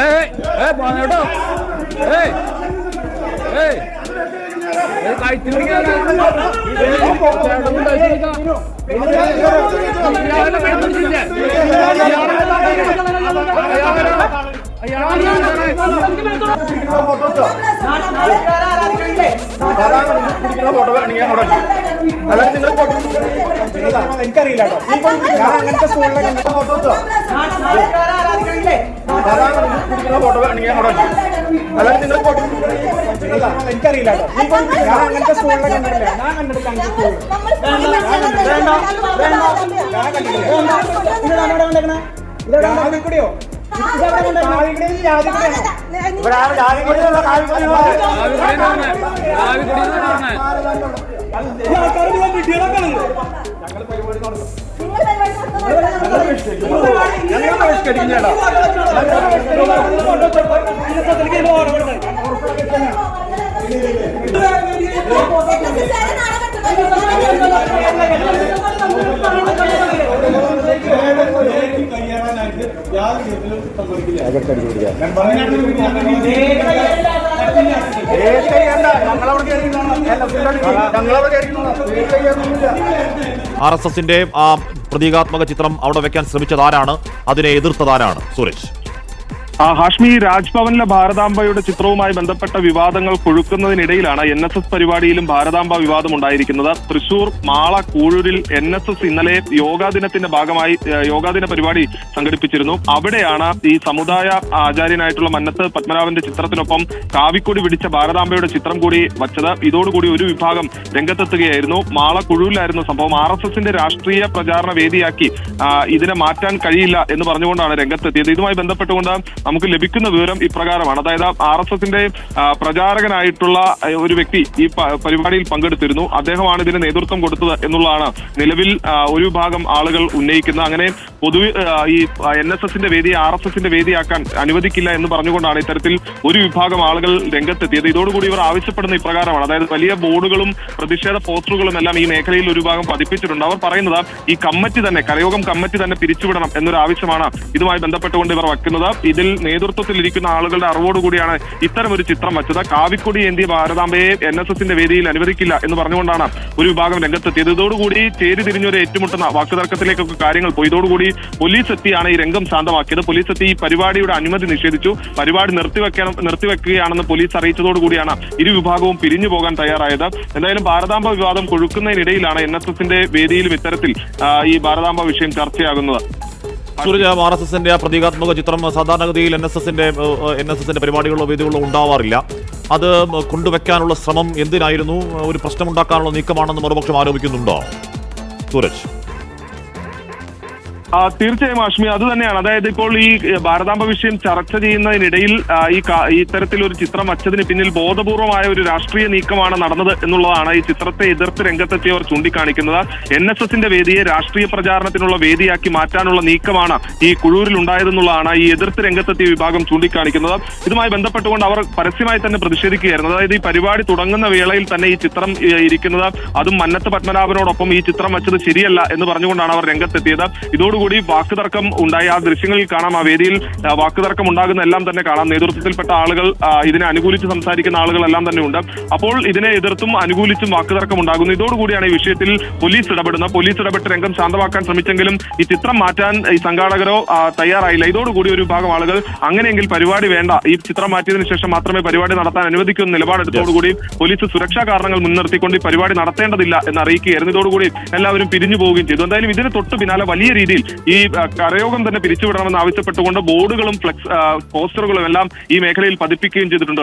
ഏയ് ഏയ് ഏയ് ഫോട്ടോ വേണമെങ്കിൽ അങ്ങോട്ട് അല്ലാതെ നിങ്ങൾ എനിക്കറിയില്ല കേട്ടോ. ഞാൻ അങ്ങനത്തെ സ്കൂളിലൊക്കെ ഫോട്ടോ ഫോട്ടോ വേണമെങ്കിൽ അങ്ങോട്ട് അല്ലാതെ നിങ്ങൾ ഫോട്ടോ എനിക്കറിയില്ല കേട്ടോ. ഞാൻ അങ്ങനത്തെ സ്കൂളിലൊക്കെ കണ്ടിട്ടില്ല. ഞാൻ കണ്ടിട്ടില്ല. അങ്ങനത്തെ സ്കൂളിൽ ജാതിക്കുടിയോ ജാതിക്കുടിയാണോ ഇവിടെ പറഞ്ഞേ. ഞങ്ങൾ പരിഷ്കരിക്കുന്നേടാ ആർ എസ് എസിന്റെ ആ പ്രതീകാത്മക ചിത്രം അവിടെ വെക്കാൻ ശ്രമിച്ചത് ആരാണ്? അതിനെ എതിർത്തത് ആരാണ്? സുരേഷ്. ഹാഷ്മി രാജ്ഭവനിലെ ഭാരതാംബയുടെ ചിത്രവുമായി ബന്ധപ്പെട്ട വിവാദങ്ങൾ കൊഴുക്കുന്നതിനിടയിലാണ് എൻ എസ് എസ് പരിപാടിയിലും ഭാരതാംബ വിവാദം ഉണ്ടായിരിക്കുന്നത് തൃശൂർ മാള കൂഴൂരിൽ എൻ എസ് എസ് ഇന്നലെ യോഗാ ദിനത്തിന്റെ ഭാഗമായി യോഗാദിന യോഗാ ദിന പരിപാടി സംഘടിപ്പിച്ചിരുന്നു. അവിടെയാണ് ഈ സമുദായ ആചാര്യനായിട്ടുള്ള മന്നത്ത് പത്മനാഭന്റെ ചിത്രത്തിനൊപ്പം കാവിക്കൊടി പിടിച്ച ഭാരതാംബയുടെ ചിത്രം കൂടി വച്ചത്. ഇതോടുകൂടി ഒരു വിഭാഗം രംഗത്തെത്തുകയായിരുന്നു. മാള കുഴൂരിലായിരുന്നു സംഭവം. ആർ എസ് എസിന്റെ രാഷ്ട്രീയ പ്രചാരണ വേദിയാക്കി ഇതിനെ മാറ്റാൻ കഴിയില്ല എന്ന് പറഞ്ഞുകൊണ്ടാണ് രംഗത്തെത്തിയത്. ഇതുമായി ബന്ധപ്പെട്ടുകൊണ്ട് നമുക്ക് ലഭിക്കുന്ന വിവരം ഇപ്രകാരമാണ്. അതായത് ആർ എസ് എസിന്റെ പ്രചാരകനായിട്ടുള്ള ഒരു വ്യക്തി ഈ പരിപാടിയിൽ പങ്കെടുത്തിരുന്നു. അദ്ദേഹമാണ് ഇതിന് നേതൃത്വം കൊടുത്തത് എന്നുള്ളതാണ് നിലവിൽ ഒരു ഭാഗം ആളുകൾ ഉന്നയിക്കുന്ന അങ്ങനെ പൊതു ഈ എൻ എസ് എസിന്റെ വേദി ആർ എസ് എസിന്റെ വേദിയാക്കാൻ അനുവദിക്കില്ല എന്ന് പറഞ്ഞുകൊണ്ടാണ് ഇത്തരത്തിൽ ഒരു വിഭാഗം ആളുകൾ രംഗത്തെത്തിയത്. ഇതോടുകൂടി ഇവർ ആവശ്യപ്പെടുന്ന ഇപ്രകാരമാണ്. അതായത് വലിയ ബോർഡുകളും പ്രതിഷേധ പോസ്റ്ററുകളും എല്ലാം ഈ മേഖലയിൽ ഒരു ഭാഗം പതിപ്പിച്ചിട്ടുണ്ട്. അവർ പറയുന്നത് ഈ കമ്മിറ്റി തന്നെ കരയോഗം കമ്മിറ്റി തന്നെ പിരിച്ചുവിടണം എന്നൊരു ആവശ്യമാണ് ഇതുമായി ബന്ധപ്പെട്ടുകൊണ്ട് ഇവർ വയ്ക്കുന്നത്. ഇതിൽ നേതൃത്വത്തിലിരിക്കുന്ന ആളുകളുടെ അറിവോടുകൂടിയാണ് ഇത്തരം ഒരു ചിത്രം വച്ചത്. കാവിക്കൊടി ഏന്തിയ ഭാരതാംബയെ എൻ എസ് എസിന്റെ വേദിയിൽ അനുവദിക്കില്ല എന്ന് പറഞ്ഞുകൊണ്ടാണ് ഒരു വിഭാഗം രംഗത്തെത്തിയത്. ഇതോടുകൂടി ചേരി തിരിഞ്ഞൊരു ഏറ്റുമുട്ടുന്ന വാക്കുതർക്കത്തിലേക്കൊക്കെ കാര്യങ്ങൾ പോയി. ഇതോടുകൂടി പോലീസ് എത്തിയാണ് ഈ രംഗം ശാന്തമാക്കിയത്. പോലീസ് എത്തി ഈ പരിപാടിയുടെ അനുമതി നിഷേധിച്ചു. പരിപാടി നിർത്തിവെക്കണം നിർത്തിവെക്കുകയാണെന്ന് പോലീസ് അറിയിച്ചതോടുകൂടിയാണ് ഇരു വിഭാഗവും പിരിഞ്ഞു പോകാൻ തയ്യാറായത്. എന്തായാലും ഭാരതാംബ വിവാദം കൊഴുക്കുന്നതിനിടയിലാണ് എൻ എസ് എസിന്റെ വേദിയിലും ഇത്തരത്തിൽ ഈ ഭാരതാംബ വിഷയം ചർച്ചയാകുന്നത്. സൂരജ് ആർ എസ് എസിന്റെ ആ പ്രതീകാത്മക ചിത്രം സാധാരണഗതിയിൽ എൻ എസ് എസിന്റെ എൻ എസ് എസിന്റെ പരിപാടികളോ വേദികളോ ഉണ്ടാവാറില്ല. അത് കൊണ്ടുവെക്കാനുള്ള ശ്രമം എന്തിനായിരുന്നു? ഒരു പ്രശ്നമുണ്ടാക്കാനുള്ള നീക്കമാണെന്ന് മറുപക്ഷം ആരോപിക്കുന്നുണ്ടോ? സൂരജ്. തീർച്ചയായും ആഷ്മി അത് തന്നെയാണ്. അതായത് ഇപ്പോൾ ഈ ഭാരതാംബ വിഷയം ചർച്ച ചെയ്യുന്നതിനിടയിൽ ഈ ഇത്തരത്തിലൊരു ചിത്രം വച്ചതിന് പിന്നിൽ ബോധപൂർവമായ ഒരു രാഷ്ട്രീയ നീക്കമാണ് നടന്നത് എന്നുള്ളതാണ് ഈ ചിത്രത്തെ എതിർത്ത് രംഗത്തെത്തിയവർ ചൂണ്ടിക്കാണിക്കുന്നത്. എൻ എസ് എസിന്റെ വേദിയെ രാഷ്ട്രീയ പ്രചാരണത്തിനുള്ള വേദിയാക്കി മാറ്റാനുള്ള നീക്കമാണ് ഈ കുഴൂരിൽ ഉണ്ടായതെന്നുള്ളതാണ് ഈ എതിർത്ത് രംഗത്തെത്തിയ വിഭാഗം ചൂണ്ടിക്കാണിക്കുന്നത്. ഇതുമായി ബന്ധപ്പെട്ടുകൊണ്ട് അവർ പരസ്യമായി തന്നെ പ്രതിഷേധിക്കുകയായിരുന്നു. അതായത് ഈ പരിപാടി തുടങ്ങുന്ന വേളയിൽ തന്നെ ഈ ചിത്രം ഇരിക്കുന്നത്. അതും മന്നത്ത് പത്മനാഭനോടൊപ്പം ഈ ചിത്രം വച്ചത് ശരിയല്ല എന്ന് പറഞ്ഞുകൊണ്ടാണ് അവർ രംഗത്തെത്തിയത്. ഇതോടുകൂടി വാക്കുതർക്കം ഉണ്ടായി. ആ ദൃശ്യങ്ങളിൽ കാണാം. ആ വേദിയിൽ വാക്കുതർക്കം ഉണ്ടാകുന്ന എല്ലാം തന്നെ കാണാം. നേതൃത്വത്തിൽപ്പെട്ട ആളുകൾ ഇതിനെ അനുകൂലിച്ച് സംസാരിക്കുന്ന ആളുകളെല്ലാം തന്നെ ഉണ്ട്. അപ്പോൾ ഇതിനെ എതിർത്തും അനുകൂലിച്ചും വാക്കുതർക്കം ഉണ്ടാകുന്നു. ഇതോടുകൂടിയാണ് ഈ വിഷയത്തിൽ പോലീസ് ഇടപെടുന്നത്. പോലീസ് ഇടപെട്ട് രംഗം ശാന്തമാക്കാൻ ശ്രമിച്ചെങ്കിലും ഈ ചിത്രം മാറ്റാൻ ഈ സംഘാടകരോ തയ്യാറായില്ല. ഇതോടുകൂടി ഒരു വിഭാഗം ആളുകൾ അങ്ങനെയെങ്കിൽ പരിപാടി വേണ്ട. ഈ ചിത്രം മാറ്റിയതിനു ശേഷം മാത്രമേ പരിപാടി നടത്താൻ അനുവദിക്കുന്ന നിലപാടെടുത്തോടുകൂടി പോലീസ് സുരക്ഷാ കാരണങ്ങൾ മുൻനിർത്തിക്കൊണ്ട് ഈ പരിപാടി നടത്തേണ്ടതില്ല എന്ന് അറിയിക്കുകയായിരുന്നു. ഇതോടുകൂടി എല്ലാവരും പിരിഞ്ഞു പോവുകയും ചെയ്തു. എന്തായാലും ഇതിന് തൊട്ട് പിന്നാലെ വലിയ രീതിയിൽ ഈ കരയോഗം തന്നെ പിരിച്ചുവിടണമെന്ന് ആവശ്യപ്പെട്ടുകൊണ്ട് ബോർഡുകളും ഫ്ലെക്സ് പോസ്റ്ററുകളും എല്ലാം ഈ മേഖലയിൽ പതിപ്പിക്കുകയും ചെയ്തിട്ടുണ്ട്.